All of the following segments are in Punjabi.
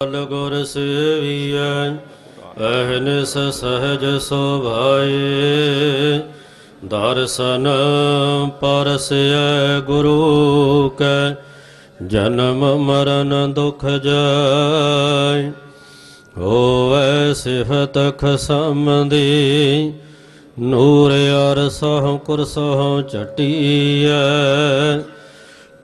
ਕਲ ਗੁਰ ਸੇਵੀਐ ਅਹਨਿਸ ਸਹਜ ਸੋਭਾਏ। ਦਰਸ਼ਨ ਪਰਸੈ ਗੁਰੂ ਕੈ, ਜਨਮ ਮਰਨ ਦੁਖ ਜਾਇ ਹੋਵੈ ਸਿਫਤ ਖਸਮਦੀ ਨੂਰ ਅਰਸਹੁ ਕੁਰਸਹੁ ਚਟੀਐ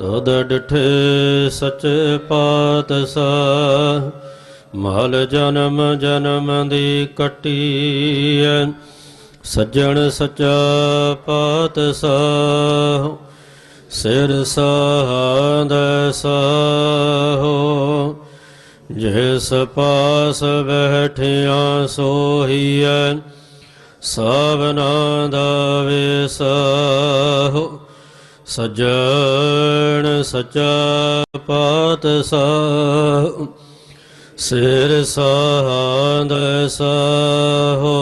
ਤਦ ਡਿਠੇ ਸਚੇ ਪਾਤਸ਼ਾਹ, ਮਹਲ ਜਨਮ ਜਨਮ ਦੀ ਕਟੀ ਸੱਜਣ ਸਚਾ ਪਾਤਸ਼ਾਹ, ਸਿਰ ਸਾਹੰਦ ਸਾਹੋ। ਜਿਸ ਪਾਸ ਬੈਠਿਆ ਸੋਹੀਐ ਸਭਨਾ ਦਾ ਵਿਸਾਹੋ। ਸਜਣ ਸਚਾ ਪਾਤਸ਼ਾਹ ਸਿਰ ਸਾਹੰਦ ਸਾਹੋ।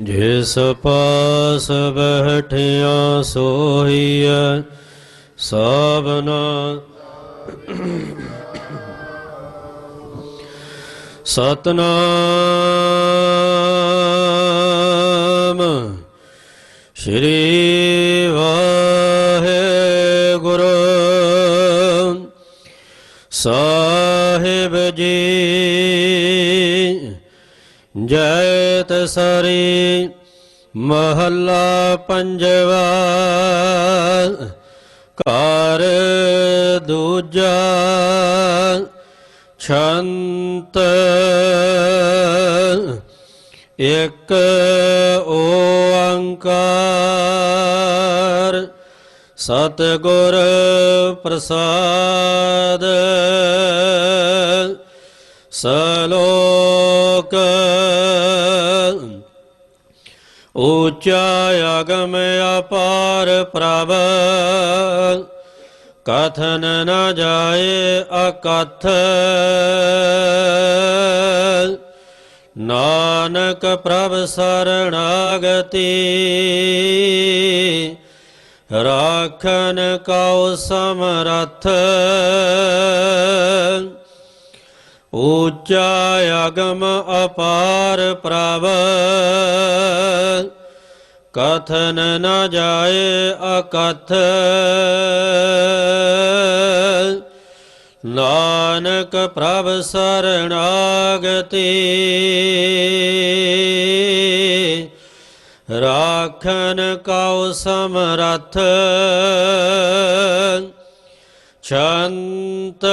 ਜਿਸ ਪਾਸ ਬੈਠਿਆ ਸੋਹੀਐ ਸਾਬਨਾ ਸਤਨਾਮ। ਸ਼੍ਰੀ ਸਾਹਿਬ ਜੀ ਜੈਤ ਸਰੀ ਮਹੱਲਾ ਪੰਜਵਾ ਘਰ ਦੂਜਾ ਛੰਤ ਇਕ ਓੰਕਾਰ ਸਤਿਗੁਰ ਪ੍ਰਸਾਦ। ਸਲੋਕ ਉੱਚਾ ਅਗਮ ਅਪਾਰ ਪ੍ਰਭ। ਕਥਨ ਨ ਜਾਏ ਅਕਥ। ਨਾਨਕ ਪ੍ਰਭ ਸਰਣਾਗਤੀ ਰਾਖਨ ਕਉ ਸਮਰਥ। ਉੱਚਾ ਅਗਮ ਅਪਾਰ ਪ੍ਰਭ। ਕਥਨ ਨ ਜਾਏ ਅਕਥ। ਨਾਨਕ ਪ੍ਰਭ ਸਰਣਾਗਤੀ। ਰਾਖਨ ਕਉ ਸਮਰਥ ਛੰਤ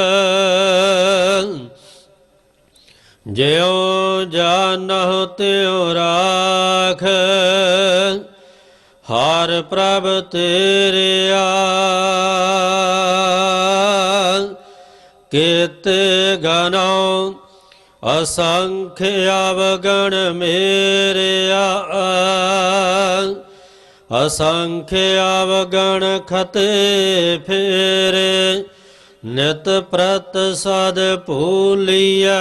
ਜਿਉ ਜਾਣਹੁ ਤਿਉ ਰਾਖ ਹਰ ਪ੍ਰਭ ਤੇਰਿਆ ਕੀਤੇ ਗਨਉ ਅਸੰਖ ਅਵਗਣ ਮੇਰਿਆ। ਅਸੰਖ ਅਵਗਣ ਖਤੇ ਫੇਰੇ, ਨਿਤ ਪ੍ਰਤ ਸਦ ਭੂਲੀਐ।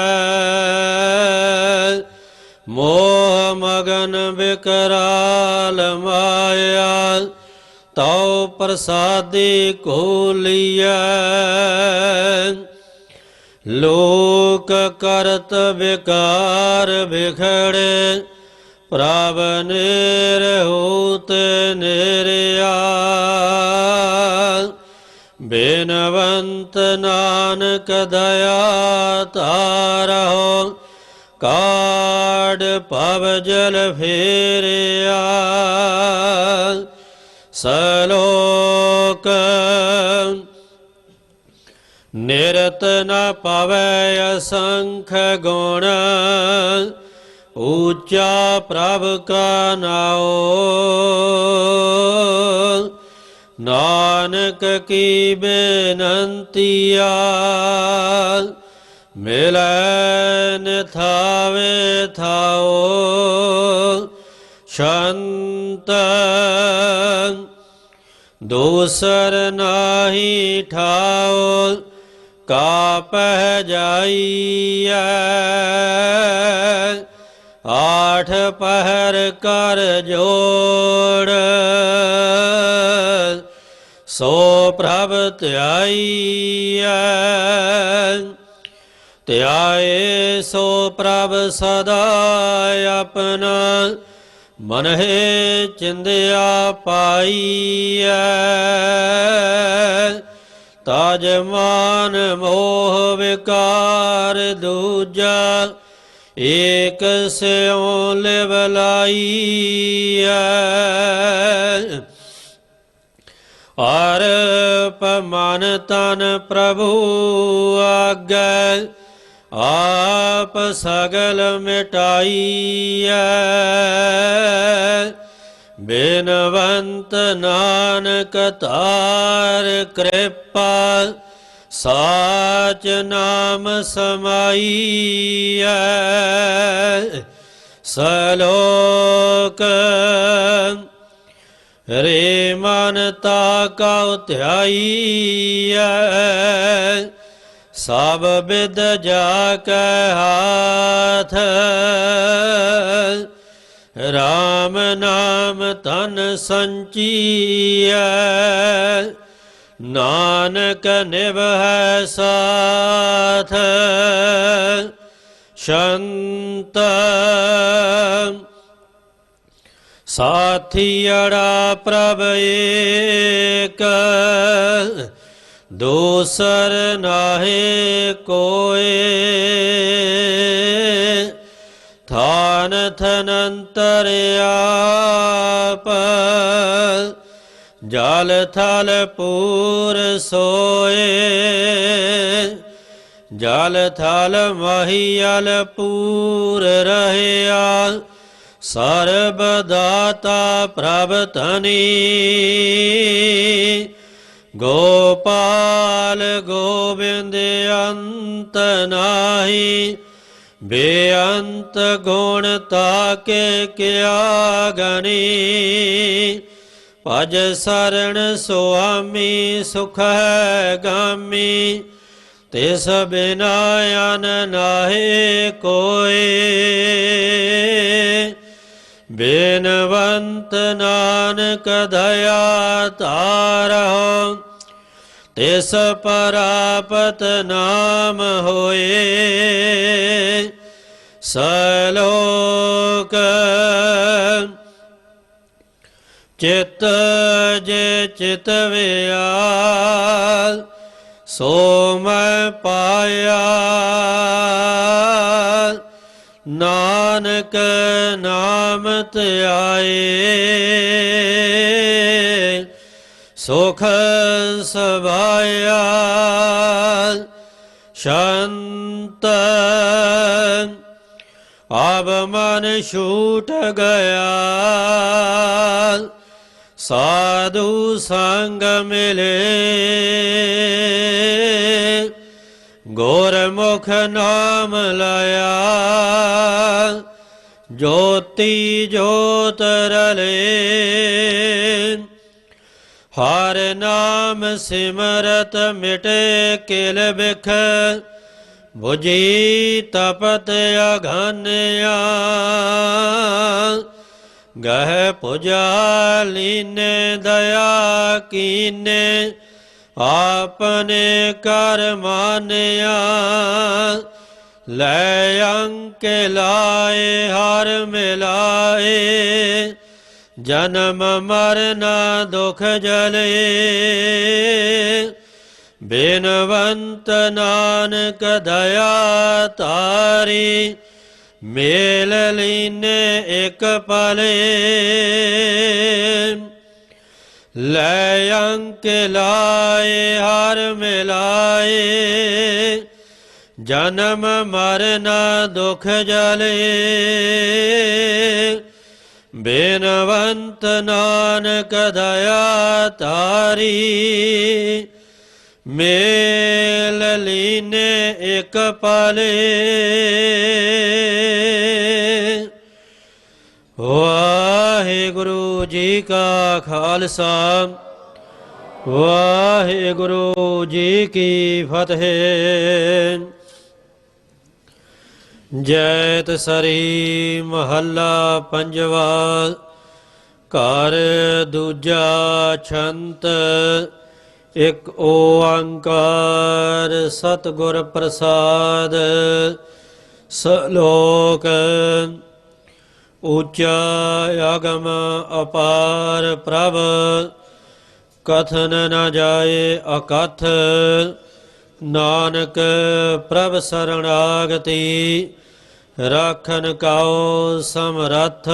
ਮੋਹ ਮਗਨ ਵਿਕਰਾਲ ਮਾਇਆ, ਤਉ ਪ੍ਰਸਾਦੀ ਕੋਲੀਐ ਲੋਕ ਕਰਤ ਵਿਕਾਰ ਵਿਖੜੇ ਪ੍ਰਭ ਨੇਰ ਹੋਤ ਨੇਰਿਆ। ਬੇਨਵੰਤ ਨਾਨਕ ਦਇਆ ਤਾਰਹੁ ਕਾੜ ਪਵ ਜਲ ਫੇਰਿਆ। ਸਲੋਕ ਨਿਰਤ ਨ ਪਵੈ ਅਸੰਖ ਗੁਣ ਉੱਚਾ ਪ੍ਰਭ ਕਾ ਨਾਉ ਨਾਨਕ ਕੀ ਬੇਨੰਤੀਆ ਮਿਲੈ ਨਿਥਾਵੇ ਥਾਓ ਸ਼ੰਤ ਦੂਸਰ ਨਾਹੀ ਠਾਓ ਕਾ ਪਹਿ ਜਾਈਐ। ਆਠ ਪਹਿਰ ਕਰ ਜੋੜ। ਸੋ ਪ੍ਰਭ ਧਿਆਈਐ। ਧਿਆਏ ਸੋ ਪ੍ਰਭ ਸਦਾ ਆਪਣਾ ਮਨਹਿ ਚਿੰਦਿਆ ਪਾਈਐ। ਤਾਜ ਮਾਨ ਮੋਹ ਵਿਕਾਰ ਦੂਜਾ, ਏਕ ਸਿਉ ਲਿਵ ਲਾਈਐ ਅਰ ਪਮਨ ਤਨ ਪ੍ਰਭੂ ਆਗੈ, ਆਪ ਸਗਲ ਮਿਟਾਈਐ ਬੇਨਵੰਤ ਨਾਨਕ ਤਾਰ ਕਿਰਪਾ, ਸਾਚ ਨਾਮ ਸਮਾਈਐ। ਸਲੋਕ ਰੇ ਮਨ ਤਾ ਕਉ ਧਿਆਈਐ ਸਭ ਬਿਦ ਜਾ ਕੈ ਹਾਥ। RAM ਨਾਮ ਤਨ ਸੰਚੀਐ ਨਾਨਕ ਨਿਭੈ ਸਾਥ ਸ਼ੰਤ ਸਾਥੀੜਾ ਪ੍ਰਭ ਏਕ ਦੋਸਰ ਨਾਹੀ ਕੋਏ। ਥਾਨ ਥਨੰਤਰ ਆਪ, ਜਲ ਥਲ ਪੂਰ ਸੋਏ, ਜਲ ਥਲ ਮਹੀਲ ਪੂਰ ਰਹਿਆ, ਸਰਬ ਦਾਤਾ ਪ੍ਰਭ ਧਨੀ, ਗੋਪਾਲ ਗੋਬਿੰਦ ਅੰਤ ਨਾਹੀ ਬੇਅੰਤ ਗੁਣ ਤਾਕੇ ਕਿਆ ਗਣੀ, ਭਜ ਸਰਣ ਸੁਆਮੀ ਸੁਖ ਹੈ ਗਾਮੀ, ਤਿਸ ਬਿਨਾ ਅਨ ਨਾਹੀ ਕੋਏ। ਬੇਨਵੰਤ ਨਾਨਕ ਦਇਆ ਤਾਰਹੁ ਤਿਸ ਪਰਾਪਤ ਨਾਮ ਹੋਏ। ਸਲੋਕ। ਚਿਤ ਜੇ ਚਿਤ ਵਿਆਲ ਸੋ ਮੈਂ ਪਾਇਆ ਨਾਨਕ ਨਾਮ ਧਿਆਏ ਸੁਖ ਸਵਾਇਆ। ਸ਼ੰਤ ਆਬ ਮਨ ਛੂਟ ਗਿਆ। ਸਾਧੂ ਸੰਗ ਮਿਲੇ। ਗੁਰਮੁਖ ਨਾਮ ਲਾਇਆ। ਜੋਤੀ ਜੋਤ ਰਲੇ। ਹਰ ਨਾਮ ਸਿਮਰਤ ਮਿਟੇ, ਕਿਲ ਬਿਖ 부ਜੀ ਤਪਤ ਅਘਨਿਆ, ਗਹਿ ਪੁਜਾ ਲੀਨੇ, ਦਇਆ ਕੀਨੇ ਆਪਨੇ ਕਰ ਮਾਨਿਆ। ਲੈ ਅੰਕ ਲਾਏ ਹਰ ਮਿਲਾਏ, ਜਨਮ ਮਰਨਾ ਦੁਖ ਜਲੇ। ਬੇਨਵੰਤ ਨਾਨਕ ਦਇਆ ਤਾਰੀ ਮੇਲ ਲੀਨੇ ਇਕ ਪਲੇ। ਲੈ ਅੰਕ ਲਾਏ, ਹਰ ਮਿਲਾਏ, ਜਨਮ ਮਰਨਾ ਦੁਖ ਜਲੇ। ਬੇਨਵੰਤ ਨਾਨਕ ਦਇਆ ਤਾਰੀ ਮੇਲ ਲੀਨੇ ਇਕ ਪਲੇ। ਵਾਹਿਗੁਰੂ ਜੀ ਕਾ ਖਾਲਸਾ। ਵਾਹਿਗੁਰੂ ਜੀ ਕੀ ਫਤਿਹ। ਜੈਤ ਸਰੀ ਮਹੱਲਾ ਪੰਜਵਾ। ਘਰ ਦੂਜਾ ਛੰਤ। ਇਕ ਓੰਕਾਰ ਸਤਿਗੁਰ ਪ੍ਰਸਾਦ, ਸਲੋਕ ਉੱਚਾ ਆਗਮ ਅਪਾਰ ਪ੍ਰਭ, ਕਥਨ ਨ ਜਾਏ ਅਕਥ, ਨਾਨਕ ਪ੍ਰਭ ਸਰਣਾਗਤੀ ਰਾਖਨ ਕਾਉ ਸਮਰੱਥ।